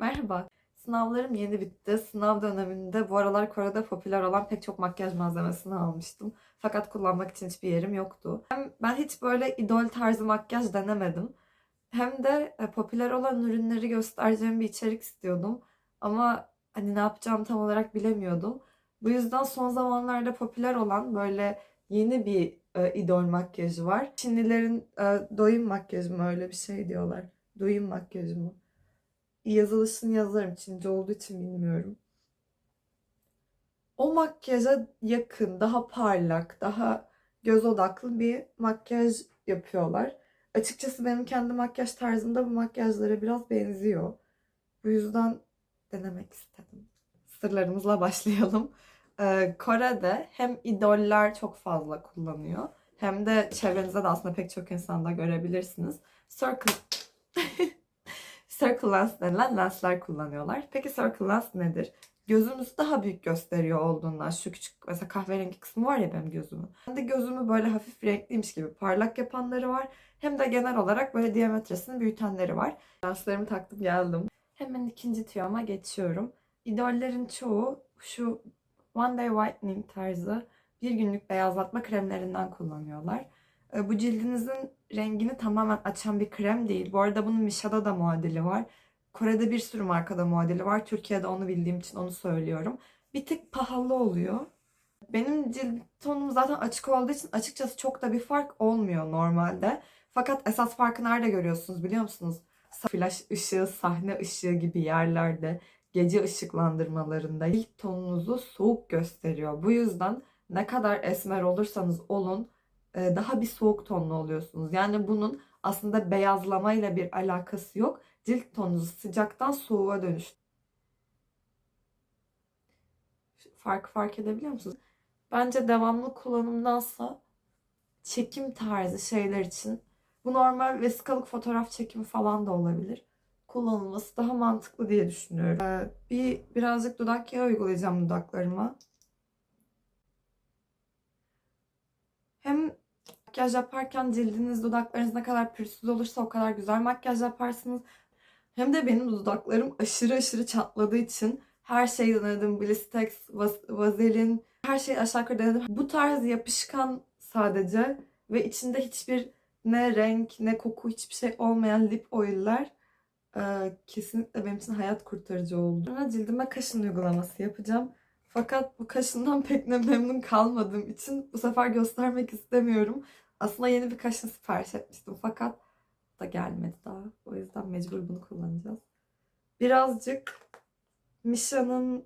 Merhaba. Sınavlarım yeni bitti. Sınav döneminde bu aralar Kore'de popüler olan pek çok makyaj malzemesini almıştım. Fakat kullanmak için hiçbir yerim yoktu. Hem ben hiç böyle idol tarzı makyaj denemedim. Hem de e, popüler olan ürünleri göstereceğim bir içerik istiyordum. Ama hani ne yapacağımı tam olarak bilemiyordum. Bu yüzden son zamanlarda popüler olan böyle yeni bir e, idol makyajı var. Çinlilerin e, doyum makyajı mı öyle bir şey diyorlar. Doyum makyajı mı? Yazılışını yazarım. Çince olduğu için bilmiyorum. O makyaja yakın, daha parlak, daha göz odaklı bir makyaj yapıyorlar. Açıkçası benim kendi makyaj tarzımda bu makyajlara biraz benziyor. Bu yüzden denemek istedim. Sırlarımızla başlayalım. Ee, Kore'de hem idoller çok fazla kullanıyor hem de çevrenizde de aslında pek çok insanda görebilirsiniz. Circle Circle lens denilen lensler kullanıyorlar. Peki circle lens nedir? Gözümüzü daha büyük gösteriyor olduğundan şu küçük mesela kahverengi kısmı var ya benim gözümün. Hem de gözümü böyle hafif renkliymiş gibi parlak yapanları var. Hem de genel olarak böyle diametresini büyütenleri var. Lenslerimi taktım geldim. Hemen ikinci tüyoma geçiyorum. İdollerin çoğu şu One Day Whitening tarzı bir günlük beyazlatma kremlerinden kullanıyorlar. E, Bu cildinizin rengini tamamen açan bir krem değil. Bu arada bunun Misha'da da muadili var. Kore'de bir sürü markada muadili var. Türkiye'de onu bildiğim için onu söylüyorum. Bir tık pahalı oluyor. Benim cilt tonum zaten açık olduğu için açıkçası çok da bir fark olmuyor normalde. Fakat esas farkı nerede görüyorsunuz biliyor musunuz? Flash ışığı, sahne ışığı gibi yerlerde, gece ışıklandırmalarında cilt tonunuzu soğuk gösteriyor. Bu yüzden ne kadar esmer olursanız olun daha bir soğuk tonlu oluyorsunuz. Yani bunun aslında beyazlamayla bir alakası yok. Cilt tonunuzu sıcaktan soğuğa dönüş. Fark fark edebiliyor musunuz? Bence devamlı kullanımdansa çekim tarzı şeyler için bu normal vesikalık fotoğraf çekimi falan da olabilir. Kullanılması daha mantıklı diye düşünüyorum. Ee, bir birazcık dudak yağı uygulayacağım dudaklarıma. Hem makyaj yaparken cildiniz, dudaklarınız ne kadar pürüzsüz olursa o kadar güzel makyaj yaparsınız. Hem de benim dudaklarım aşırı aşırı çatladığı için her şeyi denedim. Blistex, vas- vazelin, her şeyi aşağı yukarı denedim. Bu tarz yapışkan sadece ve içinde hiçbir ne renk ne koku hiçbir şey olmayan lip oiller e, kesinlikle benim için hayat kurtarıcı oldu. Sonra cildime kaşın uygulaması yapacağım. Fakat bu kaşından pek de memnun kalmadığım için bu sefer göstermek istemiyorum. Aslında yeni bir kaşın sipariş etmiştim fakat da gelmedi daha. O yüzden mecbur bunu kullanacağız. Birazcık Misha'nın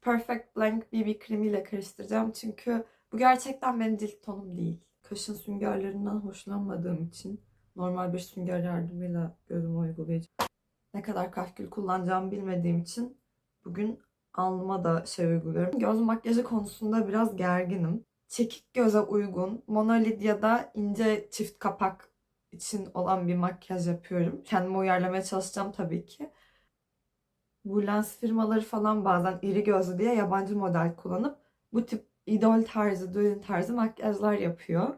Perfect Blank BB kremiyle karıştıracağım. Çünkü bu gerçekten benim cilt tonum değil. Kaşın süngerlerinden hoşlanmadığım için normal bir sünger yardımıyla gözüme uygulayacağım. Ne kadar kahkül kullanacağımı bilmediğim için bugün alnıma da şey uyguluyorum. Göz makyajı konusunda biraz gerginim. Çekik göze uygun monolid ya da ince çift kapak için olan bir makyaj yapıyorum. Kendimi uyarlamaya çalışacağım tabii ki. Bu lens firmaları falan bazen iri gözlü diye yabancı model kullanıp bu tip idol tarzı, düğün tarzı makyajlar yapıyor.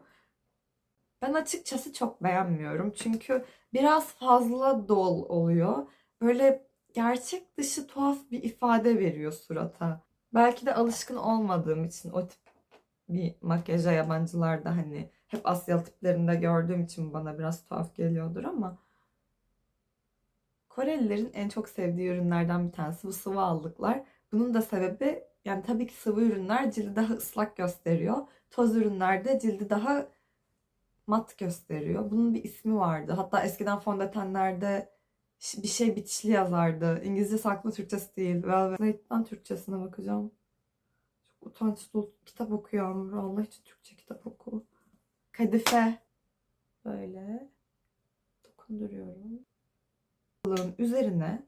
Ben açıkçası çok beğenmiyorum. Çünkü biraz fazla dol oluyor. Böyle gerçek dışı tuhaf bir ifade veriyor surata. Belki de alışkın olmadığım için o tip bir makyaja yabancılarda hani hep Asyalı tiplerinde gördüğüm için bana biraz tuhaf geliyordur ama Korelilerin en çok sevdiği ürünlerden bir tanesi bu sıvı allıklar. Bunun da sebebi yani tabii ki sıvı ürünler cildi daha ıslak gösteriyor. Toz ürünler de cildi daha mat gösteriyor. Bunun bir ismi vardı. Hatta eskiden fondötenlerde bir şey bitişli yazardı. İngilizce saklı Türkçesi değil. Velvet Late'den Türkçesine bakacağım. Çok utançlı kitap okuyor Yağmur. Allah için Türkçe kitap oku. Kadife. Böyle dokunduruyorum. Üzerine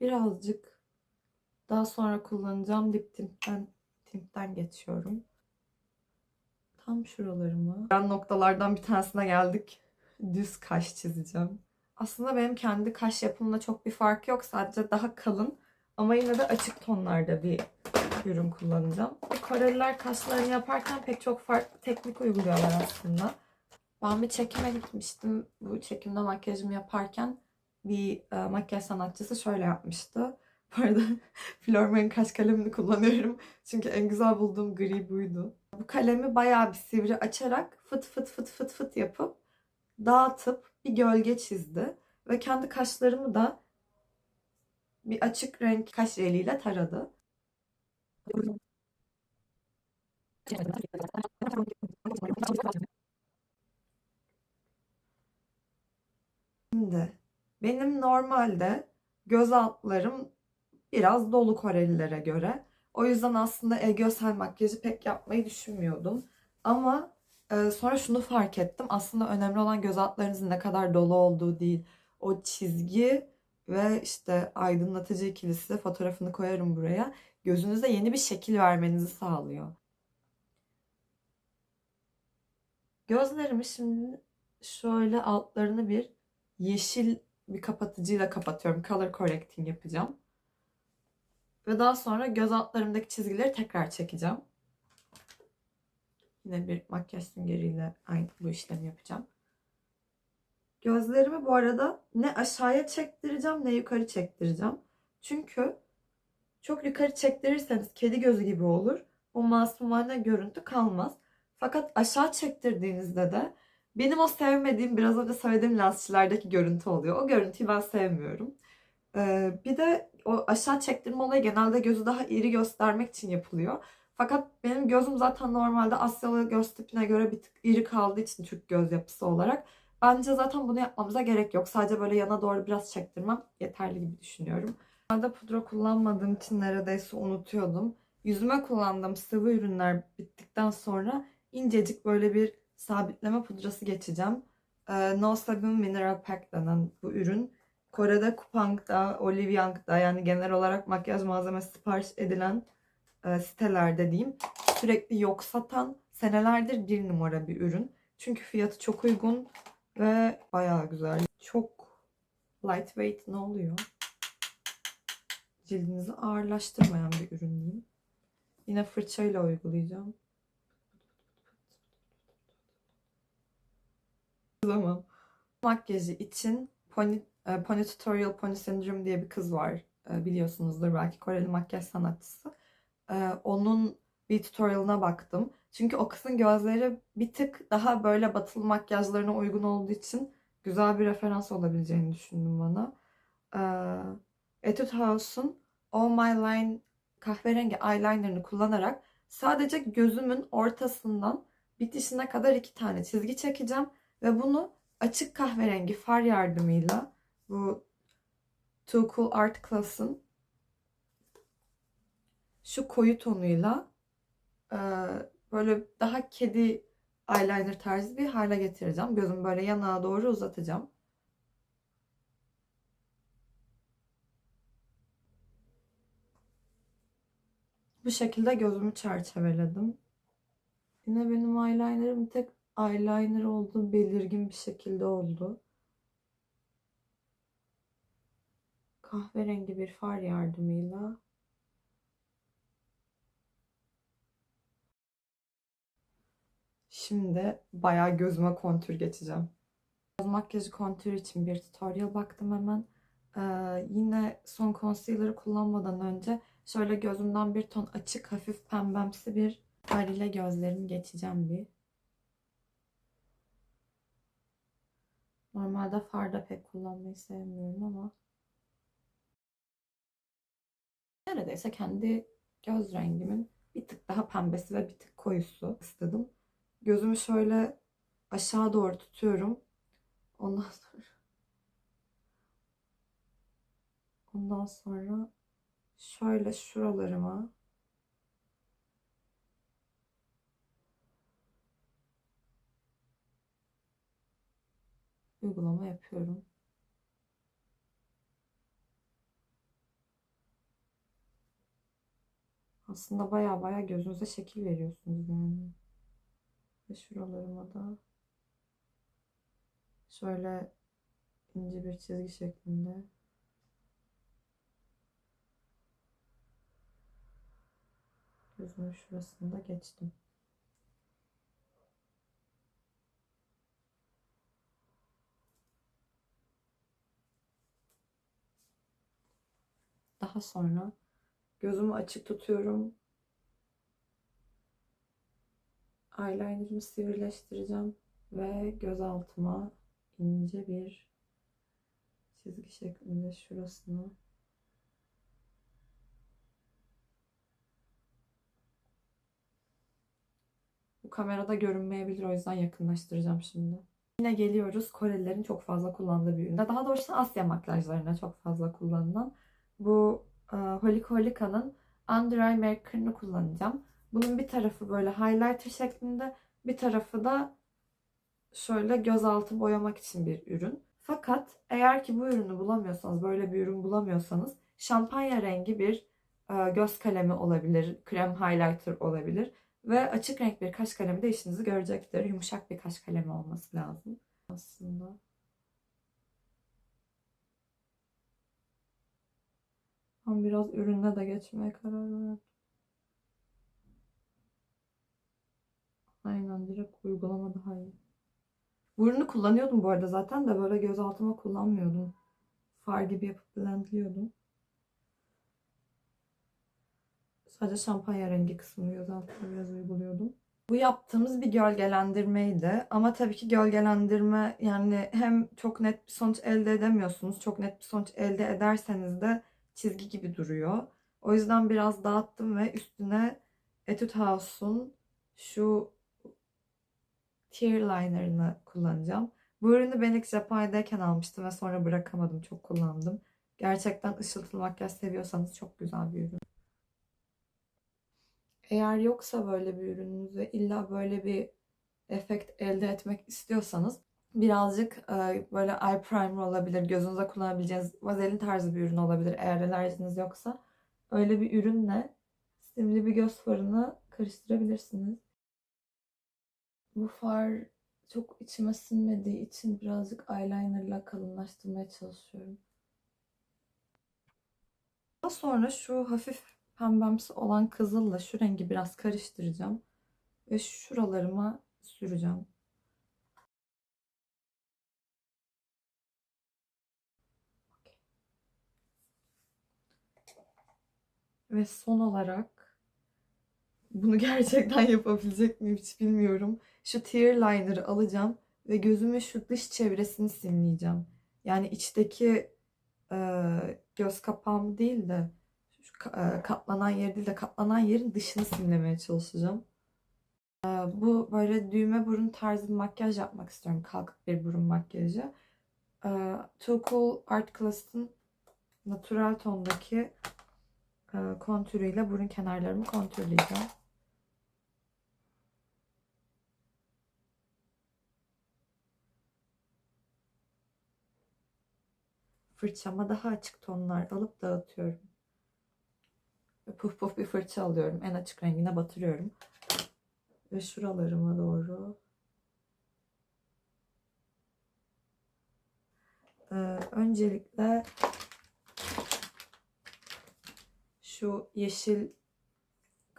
birazcık daha sonra kullanacağım dip tintten, tintten geçiyorum. Tam şuralarımı. Ben noktalardan bir tanesine geldik. Düz kaş çizeceğim. Aslında benim kendi kaş yapımla çok bir fark yok. Sadece daha kalın ama yine de açık tonlarda bir ürün kullanacağım. Koreliler kaşlarını yaparken pek çok farklı teknik uyguluyorlar aslında. Ben bir çekime gitmiştim. Bu çekimde makyajımı yaparken bir e, makyaj sanatçısı şöyle yapmıştı. Bu arada Flormar'ın kaş kalemini kullanıyorum. Çünkü en güzel bulduğum gri buydu. Bu kalemi bayağı bir sivri açarak fıt fıt fıt fıt fıt yapıp dağıtıp bir gölge çizdi. Ve kendi kaşlarımı da bir açık renk kaş jeliyle taradı. Şimdi benim normalde göz altlarım biraz dolu Korelilere göre. O yüzden aslında e-görsel makyajı pek yapmayı düşünmüyordum. Ama e, sonra şunu fark ettim. Aslında önemli olan göz altlarınızın ne kadar dolu olduğu değil. O çizgi ve işte aydınlatıcı ikilisi fotoğrafını koyarım buraya. Gözünüze yeni bir şekil vermenizi sağlıyor. Gözlerimi şimdi şöyle altlarını bir yeşil bir kapatıcıyla kapatıyorum. Color correcting yapacağım. Ve daha sonra göz altlarımdaki çizgileri tekrar çekeceğim. Yine bir makyaj süngeriyle aynı bu işlemi yapacağım. Gözlerimi bu arada ne aşağıya çektireceğim ne yukarı çektireceğim. Çünkü çok yukarı çektirirseniz kedi gözü gibi olur. O masumane görüntü kalmaz. Fakat aşağı çektirdiğinizde de benim o sevmediğim, biraz önce söylediğim lensçilerdeki görüntü oluyor. O görüntüyü ben sevmiyorum. Ee, bir de o aşağı çektirme olayı genelde gözü daha iri göstermek için yapılıyor. Fakat benim gözüm zaten normalde Asyalı göz tipine göre bir tık iri kaldığı için Türk göz yapısı olarak. Bence zaten bunu yapmamıza gerek yok. Sadece böyle yana doğru biraz çektirmem yeterli gibi düşünüyorum. Normalde pudra kullanmadığım için neredeyse unutuyordum. Yüzüme kullandığım sıvı ürünler bittikten sonra incecik böyle bir sabitleme pudrası geçeceğim. Ee, no Sebum Mineral Pack denen bu ürün. Kore'de Coupang'da, Olive yani genel olarak makyaj malzemesi sipariş edilen e, sitelerde diyeyim. Sürekli yok satan senelerdir bir numara bir ürün. Çünkü fiyatı çok uygun ve bayağı güzel. Çok lightweight ne oluyor? Cildinizi ağırlaştırmayan bir ürün diyeyim. Yine fırçayla uygulayacağım. Zaman. Makyajı için Pony, e, Pony Tutorial Pony Syndrome diye bir kız var. E, biliyorsunuzdur belki Koreli makyaj sanatçısı. E, onun bir tutorialına baktım. Çünkü o kızın gözleri bir tık daha böyle batılı makyajlarına uygun olduğu için güzel bir referans olabileceğini düşündüm bana. Etude House'un All My Line kahverengi eyelinerını kullanarak sadece gözümün ortasından bitişine kadar iki tane çizgi çekeceğim ve bunu açık kahverengi far yardımıyla bu Too Cool Art Class'ın şu koyu tonuyla böyle daha kedi eyeliner tarzı bir hale getireceğim. Gözümü böyle yana doğru uzatacağım. Bu şekilde gözümü çerçeveledim. Yine benim eyelinerim tek eyeliner olduğu belirgin bir şekilde oldu. Kahverengi bir far yardımıyla Şimdi bayağı gözüme kontür geçeceğim. Göz makyajı kontür için bir tutorial baktım hemen. Ee, yine son concealer'ı kullanmadan önce şöyle gözümden bir ton açık hafif pembemsi bir far ile gözlerimi geçeceğim bir. Normalde farda pek kullanmayı sevmiyorum ama neredeyse kendi göz rengimin bir tık daha pembesi ve bir tık koyusu istedim. Gözümü şöyle aşağı doğru tutuyorum. Ondan sonra ondan sonra şöyle şuralarıma uygulama yapıyorum. Aslında baya baya gözünüze şekil veriyorsunuz yani. Ve şuralarıma da şöyle ince bir çizgi şeklinde gözümün şurasında geçtim. Daha sonra gözümü açık tutuyorum Eyelinerımı sivrileştireceğim ve göz altıma ince bir çizgi şeklinde şurasını Bu kamerada görünmeyebilir o yüzden yakınlaştıracağım şimdi. Yine geliyoruz Korelilerin çok fazla kullandığı bir ürüne. Daha doğrusu Asya makyajlarına çok fazla kullanılan. Bu e, Holika Holika'nın Under Eye Maker'ını kullanacağım. Bunun bir tarafı böyle highlighter şeklinde, bir tarafı da şöyle gözaltı boyamak için bir ürün. Fakat eğer ki bu ürünü bulamıyorsanız, böyle bir ürün bulamıyorsanız şampanya rengi bir e, göz kalemi olabilir, krem highlighter olabilir. Ve açık renk bir kaş kalemi de işinizi görecektir. Yumuşak bir kaş kalemi olması lazım aslında. Ben biraz ürünle de geçmeye karar verdim. Aynen direkt uygulama daha iyi. Bu ürünü kullanıyordum bu arada zaten de böyle göz altıma kullanmıyordum. Far gibi yapıp blendliyordum. Sadece şampanya rengi kısmını göz altına biraz uyguluyordum. Bu yaptığımız bir gölgelendirmeydi. Ama tabii ki gölgelendirme yani hem çok net bir sonuç elde edemiyorsunuz. Çok net bir sonuç elde ederseniz de çizgi gibi duruyor. O yüzden biraz dağıttım ve üstüne Etude House'un şu tear liner'ını kullanacağım. Bu ürünü ben ilk Japonya'dayken almıştım ve sonra bırakamadım. Çok kullandım. Gerçekten ışıltılı makyaj seviyorsanız çok güzel bir ürün. Eğer yoksa böyle bir ürününüz ve illa böyle bir efekt elde etmek istiyorsanız birazcık e, böyle eye primer olabilir, gözünüze kullanabileceğiniz vazelin tarzı bir ürün olabilir eğer alerjiniz yoksa. Öyle bir ürünle simli bir göz farını karıştırabilirsiniz. Bu far çok içime sinmediği için birazcık eyelinerla kalınlaştırmaya çalışıyorum. Daha sonra şu hafif pembemsi olan kızılla şu rengi biraz karıştıracağım. Ve şuralarıma süreceğim. Ve son olarak bunu gerçekten yapabilecek miyim hiç bilmiyorum. Şu tear liner'ı alacağım ve gözümün şu dış çevresini simleyeceğim. Yani içteki e, göz kapağım değil de şu e, katlanan yer değil de katlanan yerin dışını simlemeye çalışacağım. E, bu böyle düğme burun tarzı bir makyaj yapmak istiyorum. Kalkık bir burun makyajı. E, Too Cool Art Class'ın natural tondaki e, kontürüyle burun kenarlarımı kontürleyeceğim. Fırçama daha açık tonlar alıp dağıtıyorum. Ve puf puf bir fırça alıyorum. En açık rengine batırıyorum. Ve şuralarıma doğru. Ee, öncelikle şu yeşil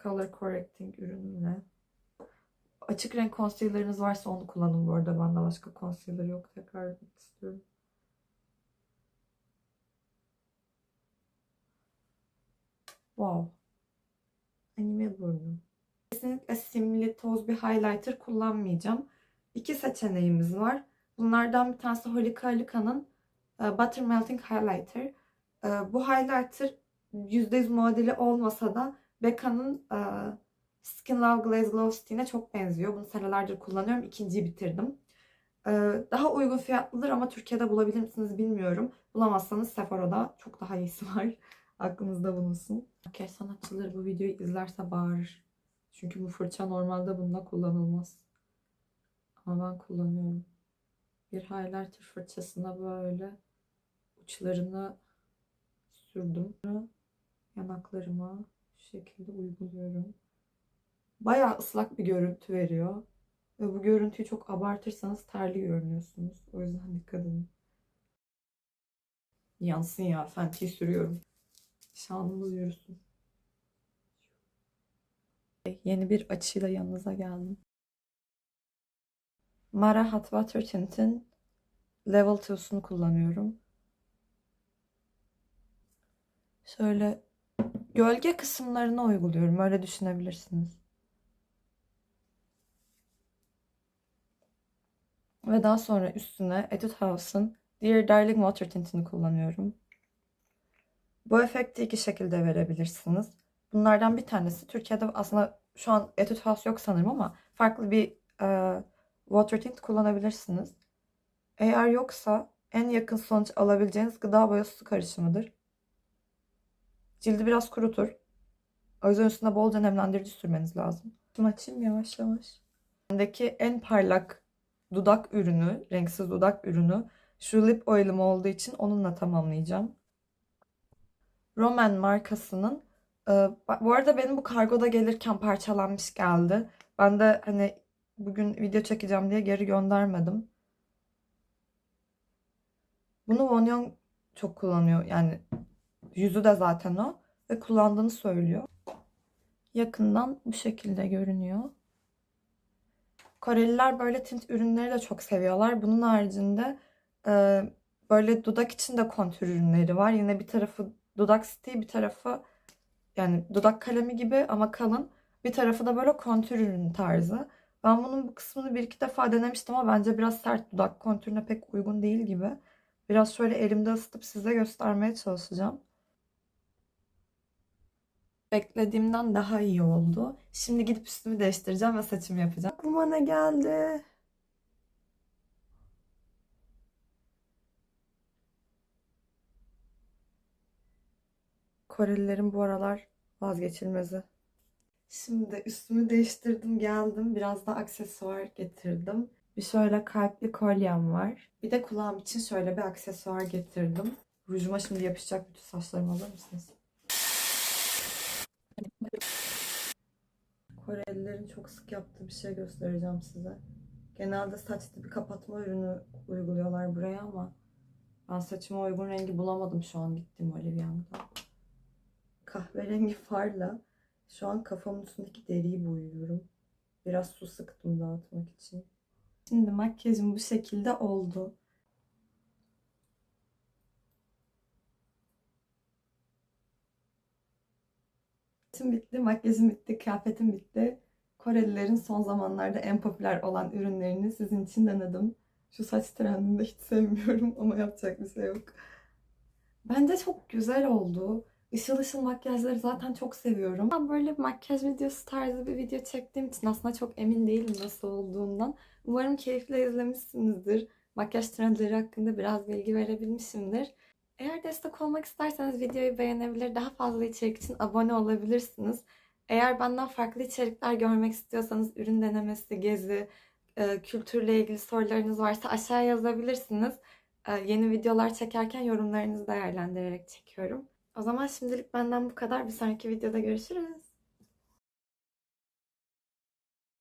color correcting ürünümle açık renk concealer'ınız varsa onu kullanın bu arada. Bende başka concealer yok. Tekrar istiyorum. Wow. Anime burnu. Kesinlikle simli toz bir highlighter kullanmayacağım. İki seçeneğimiz var. Bunlardan bir tanesi Holika Holika'nın e, Butter Melting Highlighter. E, Bu highlighter %100 muadili olmasa da Becca'nın e, Skin Love Glaze Glow Stick'ine çok benziyor. Bunu senelerdir kullanıyorum. İkinciyi bitirdim. Daha uygun fiyatlıdır ama Türkiye'de bulabilir misiniz bilmiyorum. Bulamazsanız Sephora'da çok daha iyisi var. Aklınızda bulunsun. Makyaj sanatçıları bu videoyu izlerse bağırır. Çünkü bu fırça normalde bunda kullanılmaz. Ama ben kullanıyorum. Bir highlighter fırçasına böyle uçlarını sürdüm. Yanaklarıma şu şekilde uyguluyorum. Bayağı ıslak bir görüntü veriyor. Ve bu görüntüyü çok abartırsanız terli görünüyorsunuz. O yüzden dikkat edin. Yansın ya. Fenty sürüyorum. Şanımız yürüsün. Yeni bir açıyla yanınıza geldim. Mara Hot Water Tint'in Level 2'sunu kullanıyorum. Şöyle gölge kısımlarına uyguluyorum. Öyle düşünebilirsiniz. Ve daha sonra üstüne Etude House'ın Dear Darling Water Tint'ini kullanıyorum. Bu efekti iki şekilde verebilirsiniz. Bunlardan bir tanesi Türkiye'de aslında şu an Etude House yok sanırım ama farklı bir e, water tint kullanabilirsiniz. Eğer yoksa en yakın sonuç alabileceğiniz gıda boyası karışımıdır. Cildi biraz kurutur. O yüzden üstüne bolca nemlendirici sürmeniz lazım. Şunu açayım yavaş yavaş. Bendeki en parlak dudak ürünü, renksiz dudak ürünü şu lip oil'im olduğu için onunla tamamlayacağım. Roman markasının e, bu arada benim bu kargoda gelirken parçalanmış geldi. Ben de hani bugün video çekeceğim diye geri göndermedim. Bunu Won Young çok kullanıyor. Yani yüzü de zaten o ve kullandığını söylüyor. Yakından bu şekilde görünüyor. Koreliler böyle tint ürünleri de çok seviyorlar. Bunun haricinde e, böyle dudak için de kontür ürünleri var. Yine bir tarafı dudak stiği, bir tarafı yani dudak kalemi gibi ama kalın. Bir tarafı da böyle kontür ürünü tarzı. Ben bunun bu kısmını bir iki defa denemiştim ama bence biraz sert dudak kontürüne pek uygun değil gibi. Biraz şöyle elimde ısıtıp size göstermeye çalışacağım. Beklediğimden daha iyi oldu. Şimdi gidip üstümü değiştireceğim ve saçımı yapacağım. Aklıma ne geldi? Korelilerin bu aralar vazgeçilmezi. Şimdi üstümü değiştirdim geldim. Biraz da aksesuar getirdim. Bir şöyle kalpli kolyem var. Bir de kulağım için şöyle bir aksesuar getirdim. Rujuma şimdi yapışacak bütün saçlarımı alır mısınız? Korelilerin çok sık yaptığı bir şey göstereceğim size. Genelde saç tipi kapatma ürünü uyguluyorlar buraya ama ben saçıma uygun rengi bulamadım şu an gittiğim Olivia'da. Kahverengi farla şu an kafamın üstündeki deriyi boyuyorum. Biraz su sıktım dağıtmak için. Şimdi makyajım bu şekilde oldu. Saçım bitti, makyajım bitti, kıyafetim bitti. Korelilerin son zamanlarda en popüler olan ürünlerini sizin için denedim. Şu saç trendini de hiç sevmiyorum ama yapacak bir şey yok. Bence çok güzel oldu. Işıl ışıl makyajları zaten çok seviyorum. Ben böyle makyaj videosu tarzı bir video çektiğim için aslında çok emin değilim nasıl olduğundan. Umarım keyifle izlemişsinizdir. Makyaj trendleri hakkında biraz bilgi verebilmişimdir. Eğer destek olmak isterseniz videoyu beğenebilir, daha fazla içerik için abone olabilirsiniz. Eğer benden farklı içerikler görmek istiyorsanız ürün denemesi, gezi, e, kültürle ilgili sorularınız varsa aşağıya yazabilirsiniz. E, Yeni videolar çekerken yorumlarınızı değerlendirerek çekiyorum. O zaman şimdilik benden bu kadar. Bir sonraki videoda görüşürüz.